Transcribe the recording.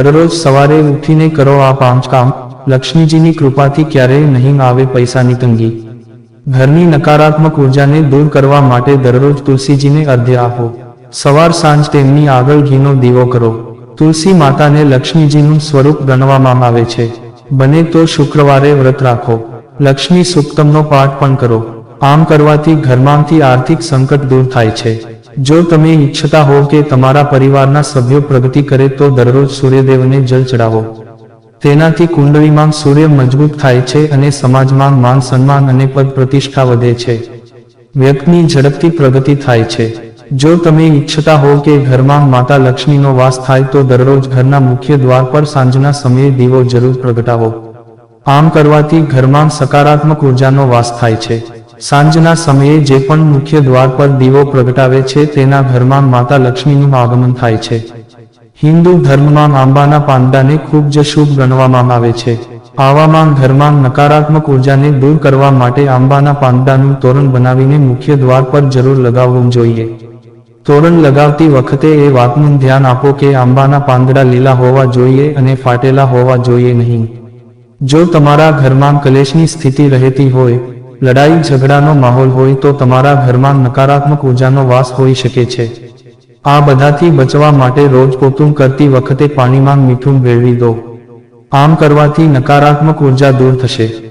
દરરોજ સવારે ઉઠીને કરો આ પાંચ કામ લક્ષ્મીજીની કૃપાથી ક્યારેય નહીં આવે પૈસાની તંગી. ઘરની નકારાત્મક ઉર્જાને દૂર કરવા માટે દરરોજ તુલસીજીને અર્ધ્ય આપો. સવાર સાંજ તેમની આગળ ઘીનો દીવો કરો. તુલસી માતાને લક્ષ્મીજીનું સ્વરૂપ ગણવામાં આવે છે. બને તો શુક્રવારે વ્રત રાખો. લક્ષ્મી સુક્તમનો પાઠ પણ કરો. આમ કરવાથી ઘરમાંથી આર્થિક સંકટ દૂર થાય છે. જો તમે ઈચ્છતા હો કે તમારા પરિવારના સભ્યો પ્રગતિ કરે તો દરરોજ સૂર્યદેવને જલ ચડાવો. તેનાથી કુંડળીમાં સૂર્ય મજબૂત થાય છે અને સમાજમાં માન સન્માન અને પદ પ્રતિષ્ઠા વધે છે. વ્યક્તિની ઝડપથી પ્રગતિ થાય છે. જો તમે ઈચ્છતા હો કે ઘરમાં માતા લક્ષ્મીનો વાસ થાય તો દરરોજ ઘરના મુખ્ય દ્વાર પર સાંજના સમયે દીવો જરૂર પ્રગટાવો. આમ કરવાથી ઘરમાં સકારાત્મક ઉર્જાનો વાસ થાય છે. સાંજના સમયે જે પણ મુખ્ય દ્વાર પર દીવો પ્રગટાવે છે, તેના ઘરમાં માતા લક્ષ્મીનું આગમન થાય છે. હિન્દુ ધર્મમાં આંબાના પાંદાને ખૂબ જ શુભ ગણવામાં આવે છે. આવામાં ઘરમાં નકારાત્મક ઉર્જાને દૂર કરવા માટે આંબાના પાંદાનું તોરણ બનાવીને મુખ્ય દ્વાર પર જરૂર લગાવવું જોઈએ. તોરણ લગાવતી વખતે એ વાતનું ધ્યાન આપો કે આંબાના પાંદડા લીલા હોવા જોઈએ અને ફાટેલા હોવા જોઈએ નહીં. જો તમારા ઘરમાં કલેશની સ્થિતિ રહેતી હોય લડાઈ, ઝઘડાનો માહોલ હોય તો તમારા ઘરમાં નકારાત્મક ઉર્જાનો વાસ હોઈ શકે છે. આ બધાથી બચવા માટે રોજ પોતું કરતી વખતે પાણીમાં મીઠું ભેળવી દો. આમ કરવાથી નકારાત્મક ઊર્જા દૂર થશે.